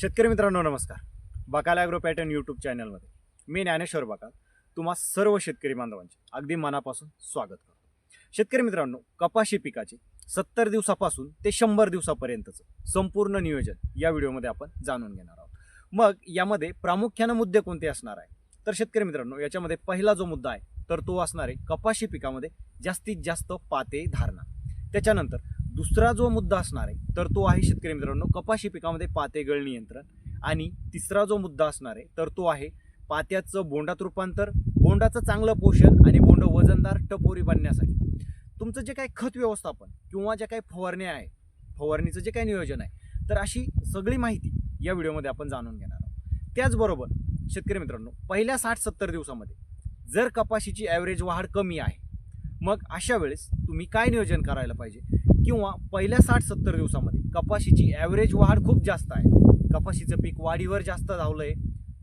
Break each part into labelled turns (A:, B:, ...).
A: शेतकरी मित्रांनो नमस्कार. बकाल ॲग्रो पॅटर्न यूट्यूब चॅनलमध्ये मी ज्ञानेश्वर बकाल तुम्हा सर्व शेतकरी बांधवांचे अगदी मनापासून स्वागत करतो. शेतकरी मित्रांनो कपाशी पिकाचे सत्तर दिवसापासून ते शंभर दिवसापर्यंतचं संपूर्ण नियोजन या व्हिडिओमध्ये आपण जाणून घेणार आहोत. मग यामध्ये प्रामुख्यानं मुद्दे कोणते असणार आहे? तर शेतकरी मित्रांनो याच्यामध्ये पहिला जो मुद्दा आहे तर तो असणार आहे कपाशी पिकामध्ये जास्तीत जास्त पाते धारणा. त्याच्यानंतर दुसरा जो मुद्दा असणार आहे तर तो आहे शेतकरी मित्रांनो कपाशी पिकामध्ये पाते गळ नियंत्रण. आणि तिसरा जो मुद्दा असणार आहे तर तो आहे पात्याचं बोंडात रूपांतर बोंडाचं चांगलं पोषण आणि बोंड वजनदार टपोरी बनण्यासाठी. तुमचं जे काही खत व्यवस्थापन किंवा ज्या काही फवारण्या आहे फवारणीचं जे काही नियोजन आहे तर अशी सगळी माहिती या व्हिडिओमध्ये आपण जाणून घेणार आहोत. त्याचबरोबर शेतकरी मित्रांनो पहिल्या साठ सत्तर दिवसामध्ये जर कपाशीची ॲव्हरेज वाढ कमी आहे मग अशा वेळेस तुम्ही काय नियोजन करायला पाहिजे? किंवा पहिल्या साठ सत्तर दिवसामध्ये. कपाशीची ॲव्हरेज वाढ खूप जास्त आहे. कपाशीचं पीक वाढीवर जास्त धावलं आहे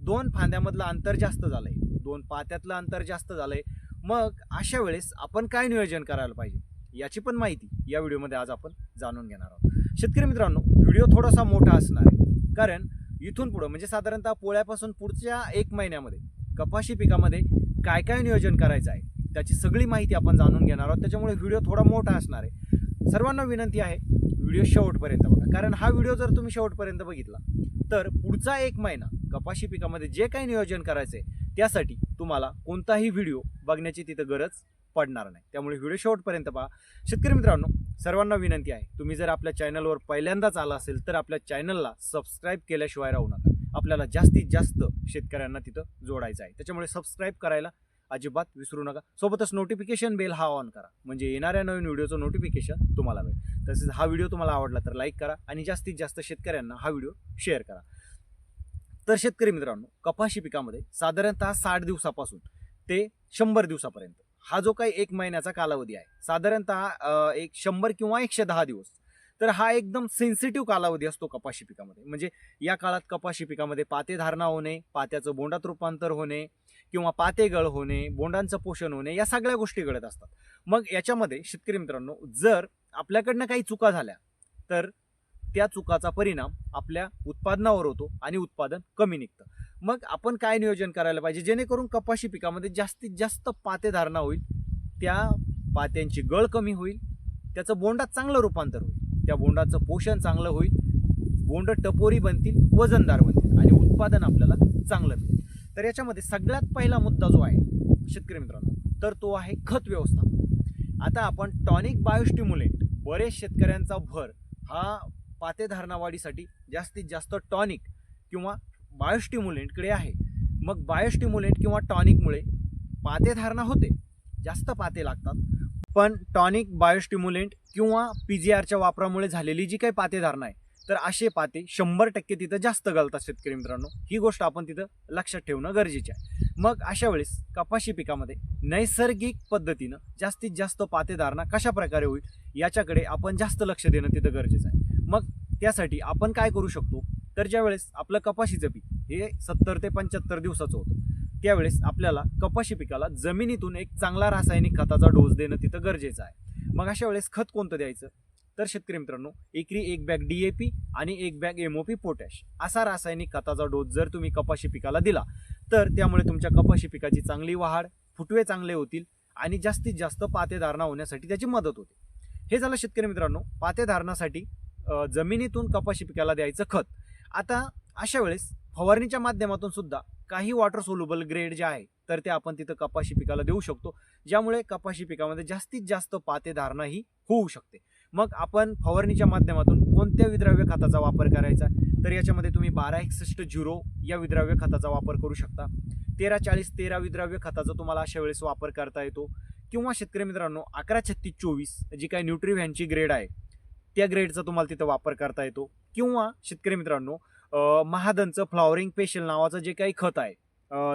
A: दोन फांद्यामधलं अंतर जास्त झालं आहे दोन पात्यातलं अंतर जास्त झालं आहे मग अशा वेळेस आपण काय नियोजन करायला पाहिजे? याची पण माहिती या व्हिडिओमध्ये आज आपण जाणून घेणार आहोत. शेतकरी मित्रांनो व्हिडिओ थोडासा मोठा असणार आहे. कारण इथून पुढं म्हणजे साधारणतः पोळ्यापासून पुढच्या एक महिन्यामध्ये कपाशी पिकामध्ये काय काय नियोजन करायचं आहे त्याची सगळी माहिती आपण जाणून घेणार आहोत. त्याच्यामुळे व्हिडिओ थोडा मोठा असणार आहे. सर्वांना विनंती आहे व्हिडिओ शेवटपर्यंत बघा. कारण हा व्हिडिओ जर तुम्ही शेवटपर्यंत बघितला तर पुढचा एक महिना कपाशी पिकामध्ये जे काही नियोजन करायचं आहे त्यासाठी तुम्हाला कोणताही व्हिडिओ बघण्याची तिथं गरज पडणार नाही. त्यामुळे व्हिडिओ शेवटपर्यंत पहा. शेतकरी मित्रांनो सर्वांना विनंती आहे तुम्ही जर आपल्या चॅनलवर पहिल्यांदाच आला असेल तर आपल्या चॅनलला सबस्क्राईब केल्याशिवाय राहू नका. आपल्याला जास्तीत जास्त शेतकऱ्यांना तिथं जोडायचं आहे. त्याच्यामुळे सबस्क्राईब करायला अजिबात विसरू नका. सोबतच नोटिफिकेशन बेल हा ऑन करा. म्हणजे येणाऱ्या नवीन व्हिडिओचं नोटिफिकेशन तुम्हाला मिळेल. तसेच हा व्हिडिओ तुम्हाला आवडला तर लाईक करा आणि जास्तीत जास्त शेतकऱ्यांना हा व्हिडिओ शेअर करा. तर शेतकरी मित्रांनो कपाशी पिकामध्ये साधारणतः साठ दिवसापासून ते शंभर दिवसापर्यंत हा जो काही एक महिन्याचा कालावधी आहे साधारणतः एक शंभर किंवा एकशे दहा दिवस तर हा एकदम सेन्सिटिव्ह कालावधी असतो कपाशी पिकामध्ये. म्हणजे या काळात कपाशी पिकामध्ये पाते धारणा होणे पात्याचं बोंडात रूपांतर होणे किंवा पाते गळ होणे बोंडांचं पोषण होणे या सगळ्या गोष्टी घडत असतात. मग याच्यामध्ये शेतकरी मित्रांनो जर आपल्याकडनं काही चुका झाल्या तर त्या चुकाचा परिणाम आपल्या उत्पादनावर होतो आणि उत्पादन कमी निघतं. मग आपण काय नियोजन करायला पाहिजे? जेणेकरून कपाशी पिकामध्ये जास्तीत जास्त पाते धारणा होईल त्या पात्यांची गळ कमी होईल त्याचं बोंडात चांगलं रूपांतर होईल त्या बोंडाचं पोषण चांगलं होईल बोंड टपोरी बनतील वजनदार बनतील आणि उत्पादन आपल्याला चांगलं मिळेल. तर याच्यामध्ये सगळ्यात पहिला मुद्दा जो आहे शेतकरी मित्रांनो तर तो आहे खत व्यवस्थापन. आता आपण टॉनिक बायोस्टिम्युलेंट बरेच शेतकऱ्यांचा भर हा पाते वाढीसाठी जास्तीत जास्त टॉनिक किंवा बायोस्टिम्युलेंटकडे आहे. मग बायोस्टिम्युलेंट किंवा टॉनिकमुळे पाते धारणा होते. जास्त पाते लागतात. पण टॉनिक बायोस्टिम्युलेंट किंवा पी जी आरच्या वापरामुळे झालेली जी काही पातेधारणा आहे तर असे पाते शंभर टक्के तिथं जास्त घालतात शेतकरी मित्रांनो. ही गोष्ट आपण तिथं लक्षात ठेवणं गरजेचे आहे. मग अशा वेळेस कपाशी पिकामध्ये नैसर्गिक पद्धतीनं जास्तीत जास्त पातेधारणा कशा प्रकारे होईल याच्याकडे आपण जास्त लक्ष देणं तिथं गरजेचं आहे. मग त्यासाठी आपण काय करू शकतो? तर ज्यावेळेस आपलं कपाशीचं पीक हे सत्तर ते पंच्याहत्तर दिवसाचं होतं त्यावेळेस आपल्याला कपाशी पिकाला जमिनीतून एक चांगला रासायनिक खताचा डोस देणं तिथं गरजेचं आहे. मग अशा वेळेस खत कोणतं द्यायचं? तर शेतकरी मित्रांनो एकरी एक बॅग डी ए पी आणि एक bag M O P potash असा रासायनिक खताचा डोस जर तुम्ही कपाशी पिकाला दिला तर त्यामुळे तुमच्या कपाशी पिकाची चांगली वाढ फुटवे चांगले होतील आणि जास्तीत जास्त पातेधारणा होण्यासाठी त्याची मदत होते. हे झालं शेतकरी मित्रांनो पातेधारणासाठी जमिनीतून कपाशी पिकाला द्यायचं खत. आता अशा वेळेस फवारणीच्या माध्यमातून सुद्धा काही वॉटर सोल्युबल ग्रेड जे आहे तर ते आपण तिथं कपाशी पिकाला देऊ शकतो. ज्यामुळे कपाशी पिकामध्ये जास्तीत जास्त पातेधारणा ही होऊ शकते. मग आपण फवारणीच्या माध्यमातून कोणत्या विद्राव्य खताचा वापर करायचा? तर याच्यामध्ये तुम्ही बारा एकसष्ट झिरो या विद्राव्य खताचा वापर करू शकता. तेरा चाळीस तेरा विद्राव्य खताचा तुम्हाला अशा वेळेस वापर करता येतो. किंवा शेतकरी मित्रांनो अकरा छत्तीस चोवीस जी काही न्यूट्रिव्हॅनची ग्रेड आहे त्या ग्रेडचा तुम्हाला तिथं वापर करता येतो. किंवा शेतकरी मित्रांनो महादनचं फ्लॉवरिंग पेशल नावाचं जे काही खत आहे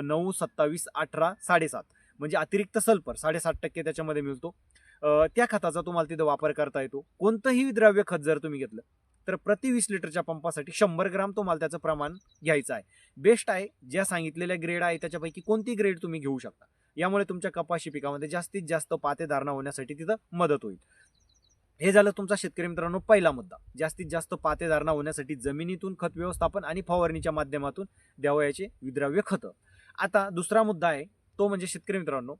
A: नऊ सत्तावीस अठरा साडेसात म्हणजे अतिरिक्त सल्फर साडेसात टक्के त्याच्यामध्ये मिळतो. त्या खताचा तुम्हाला तिथं वापर करता येतो. कोणतंही द्रव्य खत जर तुम्ही घेतलं तर प्रति वीस लिटरच्या पंपासाठी शंभर ग्राम तुम्हाला त्याचं प्रमाण घ्यायचं आहे. बेस्ट आहे ज्या सांगितलेल्या ग्रेड आहे त्याच्यापैकी कोणती ग्रेड तुम्ही घेऊ शकता. यामुळे तुमच्या कपाशी पिकामध्ये जास्तीत जास्त पातेधारणा होण्यासाठी तिथं मदत होईल. हे झालं तुमचा शेतकरी मित्रांनो पहिला मुद्दा. जास्तीत जास्त पातेधारणा होण्यासाठी जमिनीतून खत व्यवस्थापन आणि फवारणीच्या माध्यमातून द्यावयाचे विद्राव्य खतं. आता दुसरा मुद्दा आहे तो म्हणजे शेतकरी मित्रांनो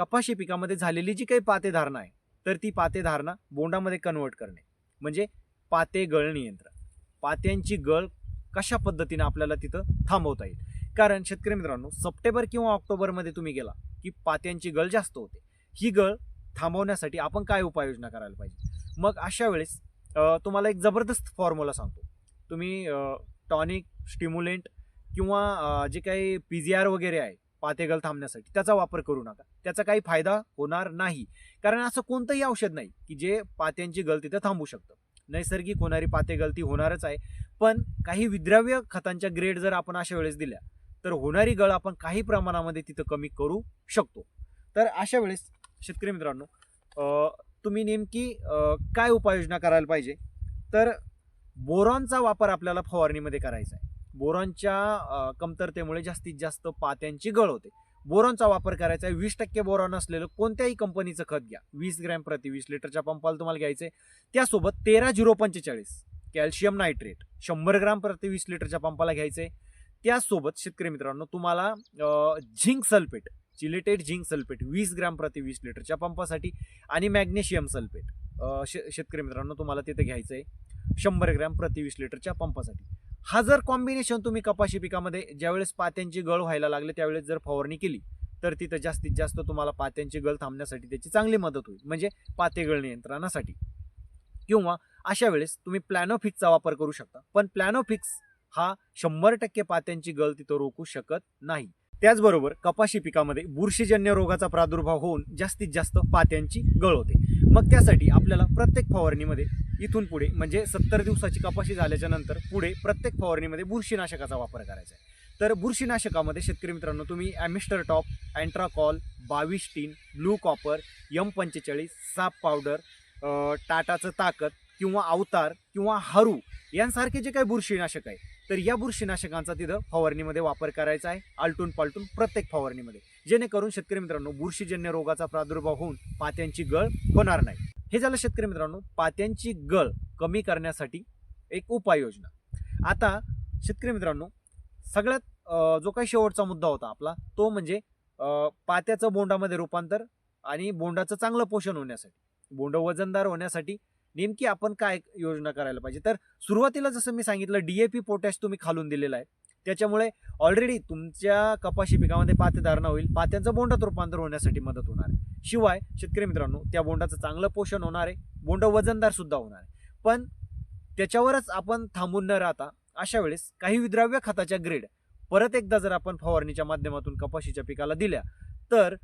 A: कपाशी पिकामध्ये झालेली जी काही पातेधारणा आहे तर ती पातेधारणा बोंडामध्ये कन्वर्ट करणे. म्हणजे पाते गळ नियंत्रण पात्यांची गळ कशा पद्धतीने आपल्याला तिथं थांबवता येईल? कारण शेतकरी मित्रांनो सप्टेंबर किंवा ऑक्टोबरमध्ये तुम्ही गेला की पात्यांची गळ जास्त होते. ही गळ थांबवण्यासाठी आपण काय उपाययोजना करायला पाहिजे? मग अशा वेळेस तुम्हाला एक जबरदस्त फॉर्म्युला सांगतो. तुम्ही टॉनिक स्टिम्युलेंट किंवा जे काही पी जी आर वगैरे आहे पातेगल थांबण्यासाठी. त्याचा वापर करू नका. त्याचा काही फायदा होणार नाही. कारण असं कोणतंही औषध नाही की जे पात्यांची गळती तर थांबू शकतं. नैसर्गिक होणारी पाते गळती होणारच आहे. पण काही विद्राव्य खतांच्या ग्रेड जर आपण अशा वेळेस दिल्या तर होणारी गळ आपण काही प्रमाणामध्ये तिथं कमी करू शकतो. तर अशा वेळेस शेतकरी मित्रांनो तुम्ही नेमकी काय उपाययोजना करायला पाहिजे? तर बोरॉनचा वापर आपल्याला फवारणीमध्ये करायचा आहे. बोरॉनच्या कमतरतेमुळे जास्तीत जास्त पात्यांची गळ होते. बोरॉनचा वापर करायचा आहे. वीस टक्के बोरॉन असलेलं कोणत्याही कंपनीचं खत घ्या. वीस ग्रॅम प्रति वीस लिटरच्या पंपाला तुम्हाला घ्यायचं आहे त्यासोबत तेरा झिरो पंचेचाळीस कॅल्शियम नायट्रेट शंभर ग्राम प्रति वीस लिटरच्या पंपाला घ्यायचं आहे त्यासोबत शेतकरी मित्रांनो तुम्हाला zinc sulphate chelated zinc sulphate वीस ग्रॅम प्रति वीस लिटरच्या पंपासाठी आणि मॅग्नेशियम सल्फेट शे शेतकरी मित्रांनो तुम्हाला तिथे घ्यायचं आहे शंभर ग्रॅम प्रति वीस लिटरच्या पंपासाठी. हा जर कॉम्बिनेशन तुम्ही कपाशी पिकामध्ये ज्यावेळेस पात्यांची गळ व्हायला लागले त्यावेळेस जर फवारणी केली तर तिथं जास्तीत जास्त तुम्हाला पात्यांची गळ थांबण्यासाठी त्याची चांगली मदत होईल म्हणजे पाते गळ नियंत्रणासाठी. किंवा अशा वेळेस तुम्ही प्लॅनोफिक्सचा वापर करू शकता पण प्लॅनोफिक्स हा शंभर टक्के पात्यांची गळ तिथं रोखू शकत नाही. त्याचबरोबर कपाशी पिकामध्ये बुरशीजन्य रोगाचा प्रादुर्भाव होऊन जास्तीत जास्त पात्यांची गळ होते. मग त्यासाठी आपल्याला प्रत्येक फवारणीमध्ये इथून पुढे म्हणजे सत्तर दिवसाची कपाशी झाल्याच्यानंतर पुढे प्रत्येक फवारणीमध्ये बुरशीनाशकाचा वापर करायचा आहे. तर बुरशीनाशकामध्ये शेतकरी मित्रांनो तुम्ही ॲमिस्टर टॉप अँट्राकॉल बावीस टीन ब्लू कॉपर यम पंचेचाळीस साप पावडर टाटाचं ताकद किंवा अवतार किंवा हरू यांसारखे जे काही बुरशीनाशक आहे तर या बुरशीनाशकांचा तिथं फवारणीमध्ये वापर करायचा आहे आलटून पालटून प्रत्येक फवारणीमध्ये. जेणेकरून शेतकरी मित्रांनो बुरशीजन्य रोगाचा प्रादुर्भाव होऊन पात्यांची गळ होणार नाही. हे झालं शेतकरी मित्रांनो पात्यांची गळ कमी करण्यासाठी एक उपाययोजना. आता शेतकरी मित्रांनो सगळ्यात जो काही शेवटचा मुद्दा होता आपला तो म्हणजे पात्याचं बोंडामध्ये रूपांतर आणि बोंडाचं चांगलं पोषण होण्यासाठी. बोंड वजनदार होण्यासाठी नेमकी आपण काय योजना करायला पाहिजे? तर सुरुवातीला जसं मी सांगितलं डीएपी पोटॅश तुम्ही खालून दिलेला आहे. त्याच्यामुळे ऑलरेडी तुमच्या कपाशी पिकामध्ये पातेधारणा होईल. पात्यांचं बोंडात रूपांतर होण्यासाठी मदत होणार आहे. शिवाय शेतकरी मित्रांनो त्या बोंडाचं चांगलं पोषण होणार आहे. बोंड वजनदार सुद्धा होणार आहे. पण त्याच्यावरच आपण थांबून न राहता अशा वेळेस काही विद्राव्य खताच्या ग्रेड परत एकदा जर आपण फवारणीच्या माध्यमातून कपाशीच्या पिकाला दिल्या तर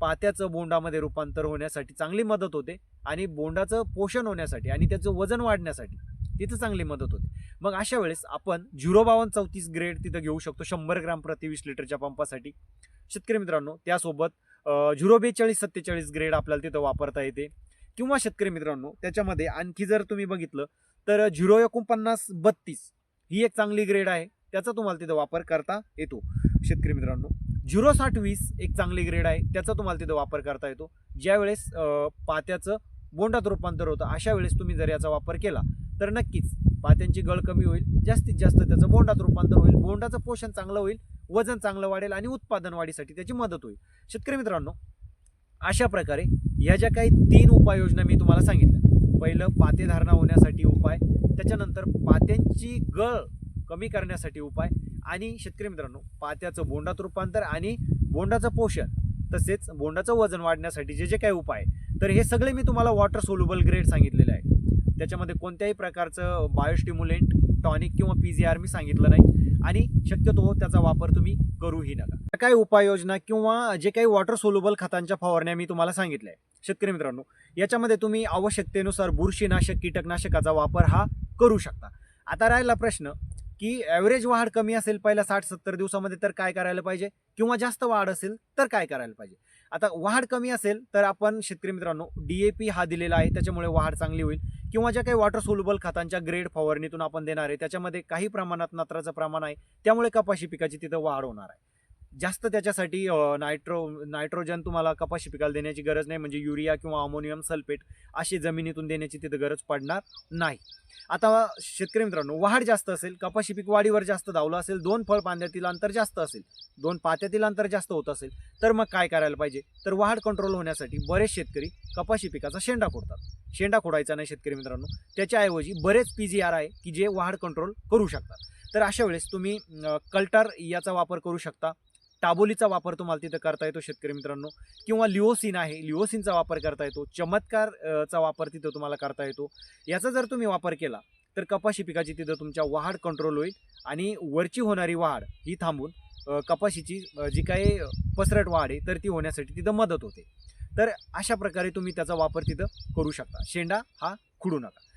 A: पात्याचं बोंडामध्ये रूपांतर होण्यासाठी चांगली मदत होते आणि बोंडाचं पोषण होण्यासाठी आणि त्याचं वजन वाढण्यासाठी तिथं चांगली मदत होते. मग अशा वेळेस आपण झिरो बावन्न चौतीस ग्रेड तिथं घेऊ शकतो शंभर ग्राम प्रति वीस लिटरच्या पंपासाठी. शेतकरी मित्रांनो त्यासोबत झिरो बेचाळीस सत्तेचाळीस ग्रेड आपल्याला तिथं वापरता येते. किंवा शेतकरी मित्रांनो त्याच्यामध्ये आणखी जर तुम्ही बघितलं तर झिरो एकोणपन्नास बत्तीस ही एक चांगली ग्रेड आहे. त्याचा तुम्हाला तिथं वापर करता येतो. शेतकरी मित्रांनो झिरो साठ वीस एक चांगली ग्रेड आहे. त्याचा तुम्हाला तिथं वापर करता येतो. ज्यावेळेस पात्याचं बोंडात रूपांतर होतं अशा वेळेस तुम्ही जर याचा वापर केला तर नक्कीच पात्यांची गळ कमी होईल जास्तीत जास्त त्याचं बोंडात रूपांतर होईल बोंडाचं पोषण चांगलं होईल वजन चांगलं वाढेल आणि उत्पादन वाढीसाठी त्याची मदत होईल. शेतकरी मित्रांनो अशा प्रकारे या ज्या काही तीन उपाययोजना मी तुम्हाला सांगितल्या. पहिलं पाते धारणा होण्यासाठी उपाय त्याच्यानंतर पात्यांची गळ कमी करण्यासाठी उपाय आणि शेतकरी मित्रांनो पात्याचं बोंडात रूपांतर आणि बोंडाचं पोषण तसेच बोंडाचं वजन वाढण्यासाठी जे जे काही उपाय. आहे, तर हे सगळे मी तुम्हाला वॉटर सोल्युबल ग्रेड सांगितलेले आहे. त्याच्यामध्ये कोणत्याही प्रकारचं बायोस्टिम्युलेंट टॉनिक किंवा पी जी आर मी सांगितलं नाही. आणि शक्यतो त्याचा वापर तुम्ही करूही नका. काय उपाययोजना किंवा जे काही वॉटर सोल्युबल खतांच्या फवारण्या मी तुम्हाला सांगितल्या आहे शेतकरी मित्रांनो याच्यामध्ये तुम्ही आवश्यकतेनुसार बुरशीनाशक कीटकनाशकाचा वापर हा करू शकता. आता राहिला प्रश्न की ॲव्हरेज वाढ कमी असेल पहिल्या साठ सत्तर दिवसामध्ये तर काय करायला पाहिजे? किंवा जास्त वाढ असेल तर काय करायला पाहिजे? आता वाढ कमी असेल तर आपण शेतकरी मित्रांनो डी ए पी हा दिलेला आहे त्याच्यामुळे वाढ चांगली होईल. किंवा ज्या काही वॉटर सोल्युबल खतांच्या ग्रेड फवारणीतून आपण देणार आहे त्याच्यामध्ये काही प्रमाणात नत्राचं प्रमाण आहे त्यामुळे कपाशी पिकाची तिथं वाढ होणार आहे. जास्त त्याच्यासाठी नायट्रो नायट्रोजन तुम्हाला कपाशी पिकाला देण्याची गरज नाही म्हणजे युरिया किंवा अमोनियम सल्फेट अशी जमिनीतून देण्याची तिथं गरज पडणार नाही. आता शेतकरी मित्रांनो वाढ जास्त असेल कपाशी पीक वाढीवर जास्त धावलं असेल दोन फळ पांद्यातील अंतर जास्त असेल दोन पात्यातील अंतर जास्त होत असेल तर मग काय करायला पाहिजे? तर वाढ कंट्रोल होण्यासाठी बरेच शेतकरी कपाशी पिकाचा शेंडा कोडतात शेंडा खोडायचा नाही शेतकरी मित्रांनो. त्याच्याऐवजी बरेच पी जी आर आहे की जे वाढ कंट्रोल करू शकतात. तर अशा वेळेस तुम्ही कल्टर याचा वापर करू शकता. टाबोलीचा वापर तुम्हाला तिथं करता येतो शेतकरी मित्रांनो. किंवा लिओसिन आहे लिओसिनचा वापर करता येतो. चमत्कारचा वापर तिथं तुम्हाला करता येतो. याचा जर तुम्ही वापर केला तर कपाशी पिकाची तिथं तुमच्या वाढ कंट्रोल होईल आणि वरची होणारी वाढ ही थांबून कपाशीची जी काही पसरट वाढ आहे तर ती होण्यासाठी तिथं मदत होते. तर अशा प्रकारे तुम्ही त्याचा वापर तिथं करू शकता. शेंडा हा खुडू नका.